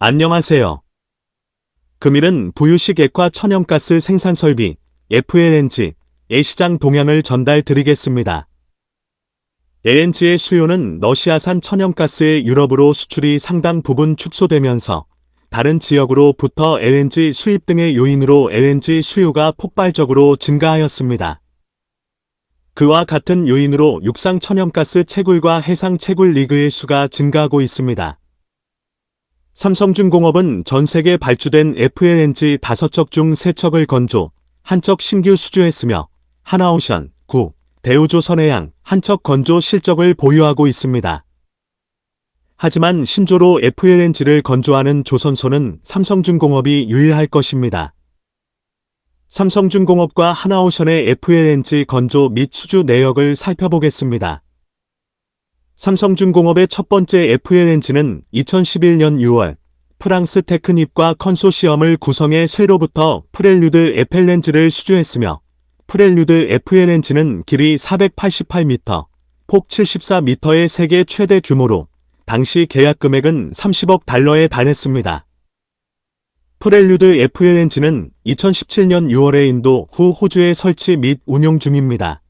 안녕하세요. 금일은 부유식 액화 천연가스 생산 설비 FLNG의 시장 동향을 전달 드리겠습니다. LNG의 수요는 러시아산 천연가스의 유럽으로 수출이 상당 부분 축소되면서 다른 지역으로부터 LNG 수입 등의 요인으로 LNG 수요가 폭발적으로 증가하였습니다. 그와 같은 요인으로 육상 천연가스 채굴과 해상 채굴 리그의 수가 증가하고 있습니다. 삼성중공업은 전 세계 발주된 FLNG 5척 중 3척을 건조, 한척 신규 수주했으며 하나오션, 9, 대우조 선해양, 한척 건조 실적을 보유하고 있습니다. 하지만 신조로 FLNG를 건조하는 조선소는 삼성중공업이 유일할 것입니다. 삼성중공업과 하나오션의 FLNG 건조 및 수주 내역을 살펴보겠습니다. 삼성중공업의 첫 번째 FLNG는 2011년 6월 프랑스 테크닙과 컨소시엄을 구성해 쇠로부터 프렐류드 FLNG를 수주했으며 프렐류드 FLNG는 길이 488m, 폭 74m의 세계 최대 규모로 당시 계약 금액은 30억 달러에 달했습니다. 프렐류드 FLNG는 2017년 6월에 인도 후 호주에 설치 및 운용 중입니다.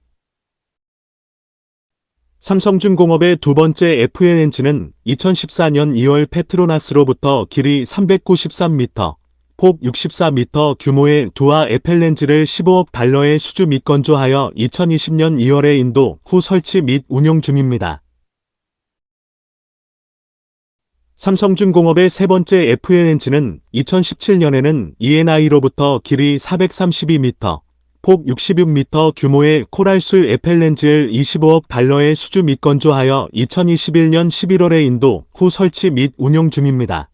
삼성중공업의 두 번째 FLNG는 2014년 2월 페트로나스로부터 길이 393m, 폭 64m 규모의 두아 FLNG를 15억 달러의 수주 및 건조하여 2020년 2월에 인도 후 설치 및 운용 중입니다. 삼성중공업의 세 번째 FLNG는 2017년에는 ENI로부터 길이 432m, 폭 66m 규모의 코랄술 FLNG를 25억 달러의 수주 및 건조하여 2021년 11월에 인도 후 설치 및 운용 중입니다.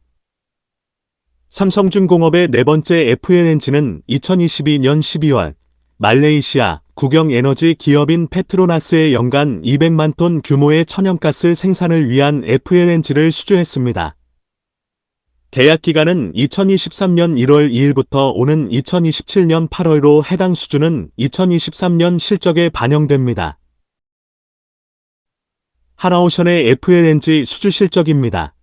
삼성중공업의 네 번째 FLNG는 2022년 12월 말레이시아 국영에너지 기업인 페트로나스의 연간 200만 톤 규모의 천연가스 생산을 위한 FLNG를 수주했습니다. 계약 기간은 2023년 1월 2일부터 오는 2027년 8월로 해당 수주는 2023년 실적에 반영됩니다. 하나오션의 FLNG 수주 실적입니다.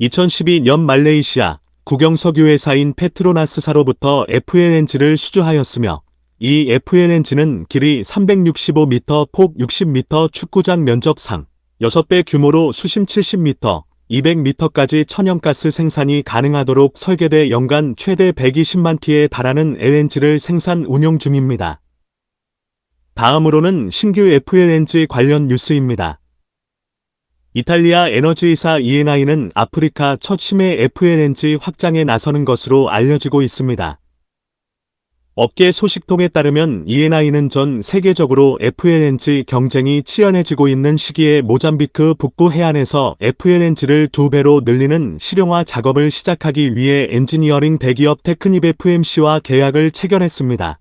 2012년 말레이시아 국영석유 회사인 페트로나스사로부터 FLNG를 수주하였으며 이 FLNG는 길이 365m, 폭 60m 축구장 면적상 6배 규모로 수심 70m, 200m까지 천연가스 생산이 가능하도록 설계돼 연간 최대 120만 T에 달하는 LNG를 생산 운용 중입니다. 다음으로는 신규 FLNG 관련 뉴스입니다. 이탈리아 에너지회사 ENI는 아프리카 첫 심해 FLNG 확장에 나서는 것으로 알려지고 있습니다. 업계 소식통에 따르면 ENI는 전 세계적으로 FLNG 경쟁이 치열해지고 있는 시기에 모잠비크 북부 해안에서 FLNG를 두 배로 늘리는 실용화 작업을 시작하기 위해 엔지니어링 대기업 테크닙 FMC와 계약을 체결했습니다.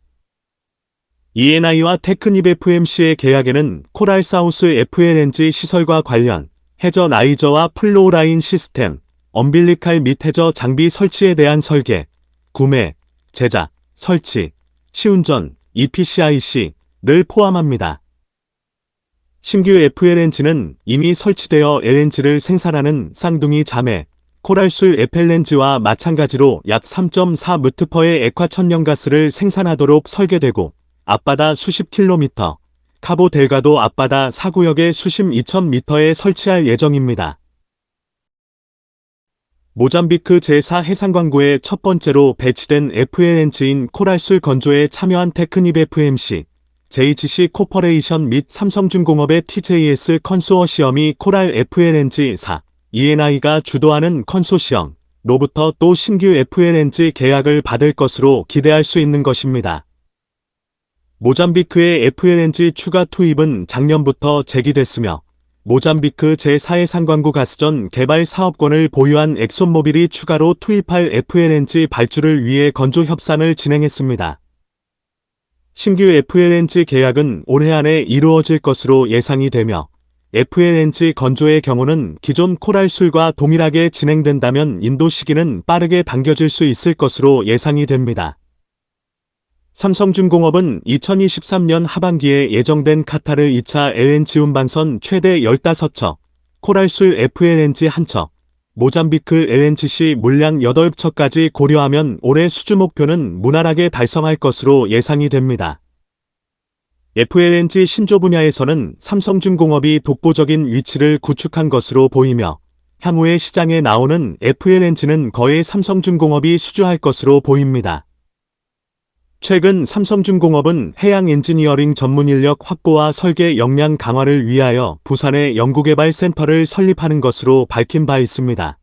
ENI와 테크닙 FMC의 계약에는 코랄 사우스 FLNG 시설과 관련 해저 나이저와 플로우라인 시스템, 엄빌리칼 및 해저 장비 설치에 대한 설계, 구매, 제작, 설치, 시운전, EPCIC를 포함합니다. 신규 FLNG는 이미 설치되어 LNG를 생산하는 쌍둥이 자매, 코랄술 FLNG와 마찬가지로 약 3.4무트퍼의 액화천연가스를 생산하도록 설계되고 앞바다 수십 킬로미터, 카보 델가도 앞바다 사구역에 수심 2000m에 설치할 예정입니다. 모잠비크 제4 해상광구에 첫 번째로 배치된 FLNG인 코랄술 건조에 참여한 테크닙 FMC, JGC 코퍼레이션 및 삼성중공업의 TJS 컨소어시엄이 코랄 FLNG4, ENI가 주도하는 컨소시엄, 로부터 또 신규 FLNG 계약을 받을 것으로 기대할 수 있는 것입니다. 모잠비크의 FLNG 추가 투입은 작년부터 제기됐으며 모잠비크 제4의 상광구 가스전 개발 사업권을 보유한 엑손모빌이 추가로 투입할 FLNG 발주를 위해 건조 협상을 진행했습니다. 신규 FLNG 계약은 올해 안에 이루어질 것으로 예상이 되며 FLNG 건조의 경우는 기존 코랄술과 동일하게 진행된다면 인도 시기는 빠르게 당겨질 수 있을 것으로 예상이 됩니다. 삼성중공업은 2023년 하반기에 예정된 카타르 2차 LNG 운반선 최대 15척, 코랄술 FLNG 1척, 모잠비크 LNGC 물량 8척까지 고려하면 올해 수주 목표는 무난하게 달성할 것으로 예상이 됩니다. FLNG 신조 분야에서는 삼성중공업이 독보적인 위치를 구축한 것으로 보이며 향후에 시장에 나오는 FLNG는 거의 삼성중공업이 수주할 것으로 보입니다. 최근 삼성중공업은 해양 엔지니어링 전문 인력 확보와 설계 역량 강화를 위하여 부산에 연구개발 센터를 설립하는 것으로 밝힌 바 있습니다.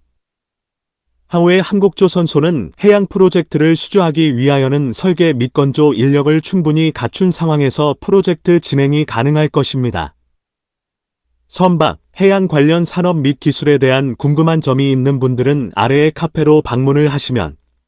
향후에 한국조선소는 해양 프로젝트를 수주하기 위하여는 설계 및 건조 인력을 충분히 갖춘 상황에서 프로젝트 진행이 가능할 것입니다. 선박, 해양 관련 산업 및 기술에 대한 궁금한 점이 있는 분들은 아래의 카페로 방문을 하시면